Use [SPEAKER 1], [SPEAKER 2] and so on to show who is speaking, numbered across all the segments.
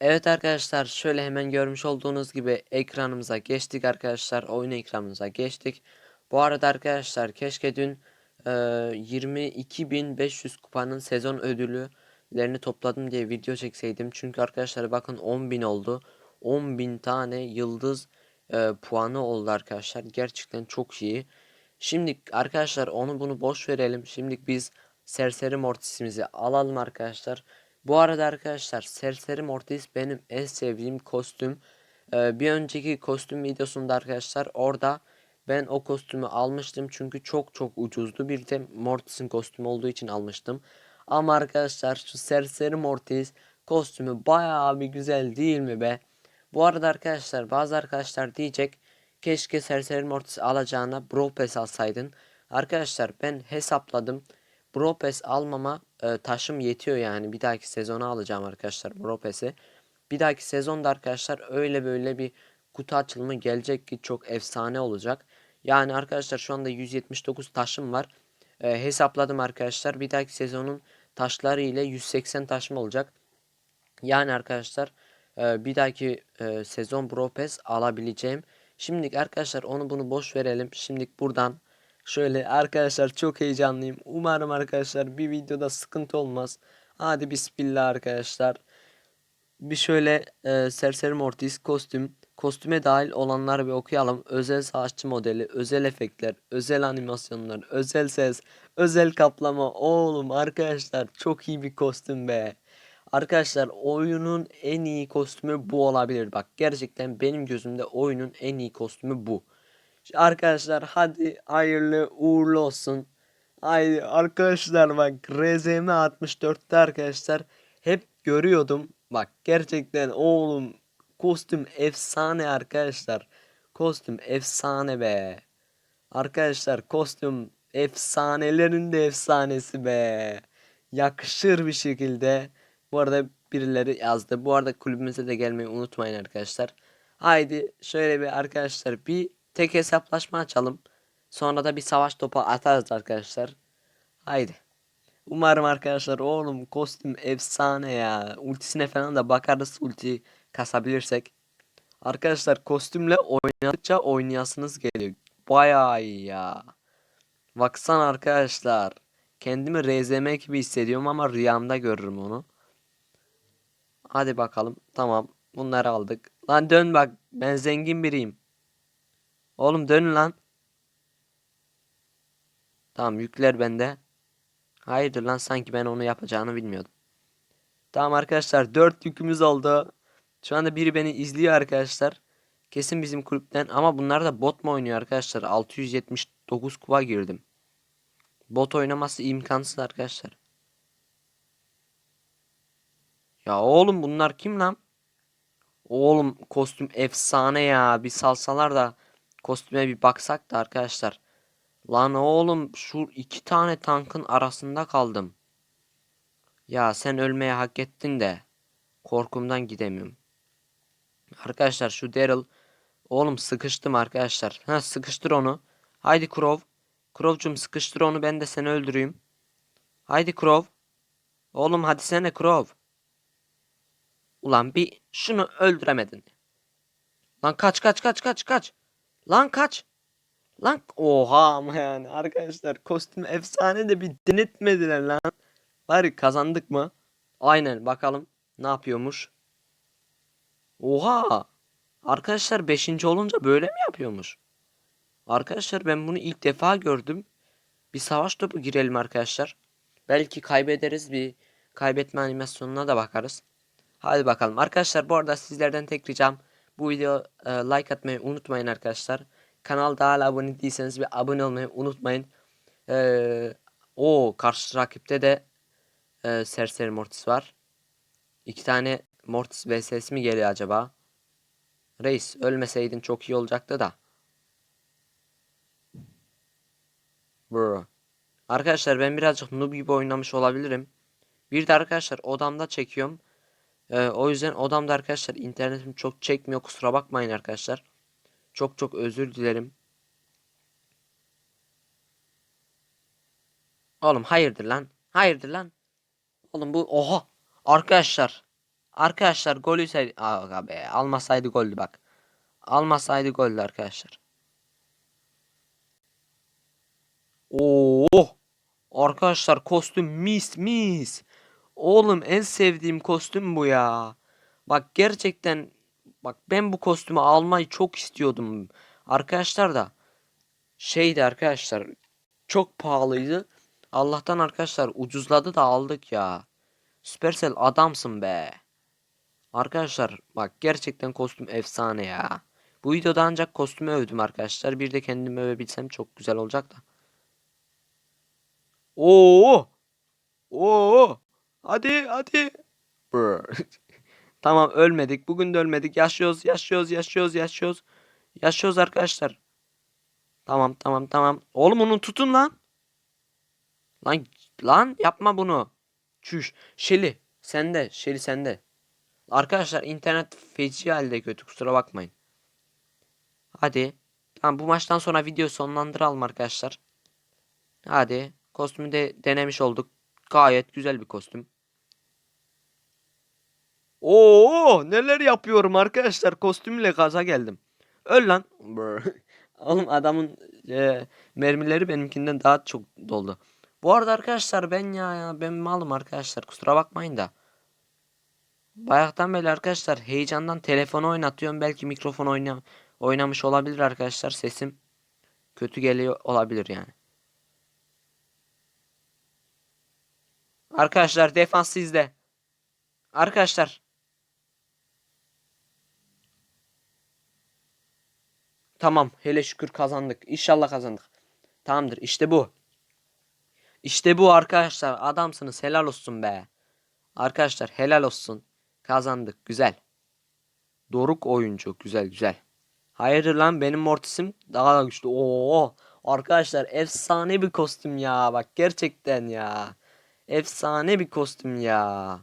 [SPEAKER 1] Evet arkadaşlar şöyle hemen görmüş olduğunuz gibi ekranımıza geçtik arkadaşlar. Oyun ekranımıza geçtik. Bu arada arkadaşlar keşke dün e, 22.500 kupanın sezon ödüllerini topladım diye video çekseydim. Çünkü arkadaşlar bakın 10.000 oldu. 10.000 tane yıldız e, puanı oldu arkadaşlar. Gerçekten çok iyi. Şimdi arkadaşlar onu bunu boş verelim. Şimdi biz Serseri Mortis'imizi alalım arkadaşlar. Bu arada arkadaşlar Serseri Mortis benim en sevdiğim kostüm. Ee, bir önceki kostüm videosunda arkadaşlar orada ben o kostümü almıştım. Çünkü çok çok ucuzdu. Bir de Mortis'in kostümü olduğu için almıştım. Ama arkadaşlar şu Serseri Mortis kostümü bayağı bir güzel değil mi be? Bu arada arkadaşlar bazı arkadaşlar diyecek keşke Serseri Mortis alacağına Brawl Pass alsaydın. Arkadaşlar ben hesapladım. Pass almama e, taşım yetiyor yani. Bir dahaki sezona alacağım arkadaşlar Brawl Pass'i. Bir dahaki sezonda arkadaşlar öyle böyle bir kutu açılımı gelecek ki çok efsane olacak. Yani arkadaşlar şu anda 179 taşım var. E, hesapladım arkadaşlar. Bir dahaki sezonun taşları ile 180 taşım olacak. Yani arkadaşlar e, bir dahaki e, sezon Pass alabileceğim. Şimdilik arkadaşlar onu bunu boş verelim. Şimdilik buradan Şöyle arkadaşlar çok heyecanlıyım. Umarım arkadaşlar bir videoda sıkıntı olmaz. Hadi bismillah arkadaşlar. Bir şöyle e, Serseri Mortis kostüm. Kostüme dahil olanları bir okuyalım. Özel savaşçı modeli, özel efektler, özel animasyonlar, özel ses, özel kaplama. Oğlum arkadaşlar çok iyi bir kostüm be. Arkadaşlar oyunun en iyi kostümü bu olabilir. Bak gerçekten benim gözümde oyunun en iyi kostümü bu. Arkadaşlar hadi hayırlı uğurlu olsun. Haydi arkadaşlar bak RZM 64'te arkadaşlar hep görüyordum. Bak gerçekten oğlum kostüm efsane arkadaşlar. Kostüm efsane be. Arkadaşlar kostüm efsanelerin de efsanesi be. Yakışır bir şekilde. Bu arada birileri yazdı. Bu arada kulübümüze de gelmeyi unutmayın arkadaşlar. Haydi şöyle bir arkadaşlar bir tek hesaplaşma açalım. Sonra da bir savaş topu atarız arkadaşlar. Haydi. Umarım arkadaşlar oğlum kostüm efsane ya. Ultisine falan da bakarız ulti kasabilirsek. Arkadaşlar kostümle oynadıkça oynayasınız geliyor. Bayağı iyi ya. Baksana arkadaşlar. Kendimi RZM gibi hissediyorum ama rüyamda görürüm onu. Hadi bakalım. Tamam. Bunları aldık. Lan dön bak. Ben zengin biriyim. Oğlum dön lan. Tamam yükler bende. Hayırdır lan sanki ben onu yapacağını bilmiyordum. Tamam arkadaşlar 4 yükümüz oldu. Şu anda biri beni izliyor arkadaşlar. Kesin bizim kulüpten ama bunlar da bot mu oynuyor arkadaşlar? 679 kupa girdim. Bot oynaması imkansız arkadaşlar. Ya oğlum bunlar kim lan? Oğlum kostüm efsane ya. Bir salsalar da kostüme bir baksak da arkadaşlar. Lan oğlum şu iki tane tankın arasında kaldım. Ya sen ölmeye hak ettin de. Korkumdan gidemiyorum. Arkadaşlar şu Daryl. Oğlum sıkıştım arkadaşlar. Ha sıkıştır onu. Haydi Crow. Crow'cum sıkıştır onu ben de seni öldüreyim. Haydi Crow. Oğlum hadi sene Crow. Ulan bir şunu öldüremedin. Lan kaç kaç kaç kaç kaç. Lan kaç. Lan oha ama yani arkadaşlar kostüm efsane de bir denetmediler lan. Bari kazandık mı? Aynen bakalım ne yapıyormuş. Oha. Arkadaşlar 5. olunca böyle mi yapıyormuş? Arkadaşlar ben bunu ilk defa gördüm. Bir savaş topu girelim arkadaşlar. Belki kaybederiz bir kaybetme animasyonuna da bakarız. Hadi bakalım. Arkadaşlar bu arada sizlerden tek ricam bu video e, like atmayı unutmayın arkadaşlar. Kanalda hala abone değilseniz bir abone olmayı unutmayın. Ee, o karşı rakipte de e, Serseri Mortis var. İki tane Mortis vs mi geliyor acaba? Reis ölmeseydin çok iyi olacaktı da. Bro. Arkadaşlar ben birazcık noob gibi oynamış olabilirim. Bir de arkadaşlar odamda çekiyorum. Ee, o yüzden odamda arkadaşlar internetim çok çekmiyor. Kusura bakmayın arkadaşlar. Çok çok özür dilerim. Oğlum hayırdır lan? Hayırdır lan? Oğlum bu oha. Arkadaşlar. Arkadaşlar golü say Aga be almasaydı goldü bak. Almasaydı goldü arkadaşlar. Oo! Arkadaşlar kostüm mis mis. Oğlum en sevdiğim kostüm bu ya. Bak gerçekten bak ben bu kostümü almayı çok istiyordum. Arkadaşlar da şeydi arkadaşlar çok pahalıydı. Allah'tan arkadaşlar ucuzladı da aldık ya. Supercell adamsın be. Arkadaşlar bak gerçekten kostüm efsane ya. Bu videoda ancak kostümü övdüm arkadaşlar. Bir de kendimi övebilsem çok güzel olacak da. Oo! Oo! Hadi hadi. Tamam ölmedik. Bugün de ölmedik. Yaşıyoruz, yaşıyoruz, yaşıyoruz, yaşıyoruz. Yaşıyoruz arkadaşlar. Tamam, tamam, tamam. Oğlum onu tutun lan. Lan lan yapma bunu. Çüş. Şeli sende. Şeli sende. Arkadaşlar internet feci halde kötü kusura bakmayın. Hadi. Tamam bu maçtan sonra video sonlandıralım arkadaşlar. Hadi. Kostümü de denemiş olduk. Gayet güzel bir kostüm. Oo neler yapıyorum arkadaşlar. Kostümle gaza geldim. Öl lan. Oğlum adamın e, mermileri benimkinden daha çok doldu. Bu arada arkadaşlar ben ya, ya ben malım arkadaşlar. Kusura bakmayın da. Bayaktan beri arkadaşlar heyecandan telefonu oynatıyorum. Belki mikrofon oyna oynamış olabilir arkadaşlar. Sesim kötü geliyor olabilir yani. Arkadaşlar defans sizde. Arkadaşlar. Tamam hele şükür kazandık. İnşallah kazandık. Tamamdır işte bu. İşte bu arkadaşlar adamsınız helal olsun be. Arkadaşlar helal olsun. Kazandık güzel. Doruk oyuncu güzel güzel. Hayırdır lan benim Mortis'im daha da güçlü. Oo arkadaşlar efsane bir kostüm ya bak gerçekten ya. Efsane bir kostüm ya.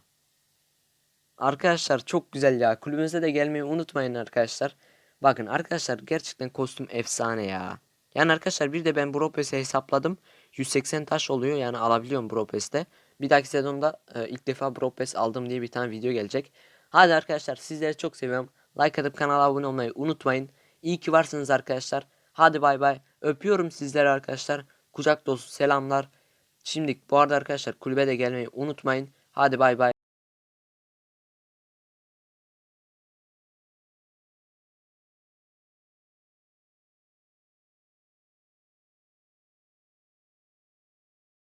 [SPEAKER 1] Arkadaşlar çok güzel ya. Kulübümüze de gelmeyi unutmayın arkadaşlar. Bakın arkadaşlar gerçekten kostüm efsane ya. Yani arkadaşlar bir de ben Bropes'i hesapladım. 180 taş oluyor yani alabiliyorum Bropes'te. Bir dahaki sezonda e, ilk defa Bropes aldım diye bir tane video gelecek. Hadi arkadaşlar sizleri çok seviyorum. Like atıp kanala abone olmayı unutmayın. İyi ki varsınız arkadaşlar. Hadi bay bay. Öpüyorum sizleri arkadaşlar. Kucak dolusu selamlar. Şimdi bu arada arkadaşlar kulübe de gelmeyi unutmayın. Hadi bay bay.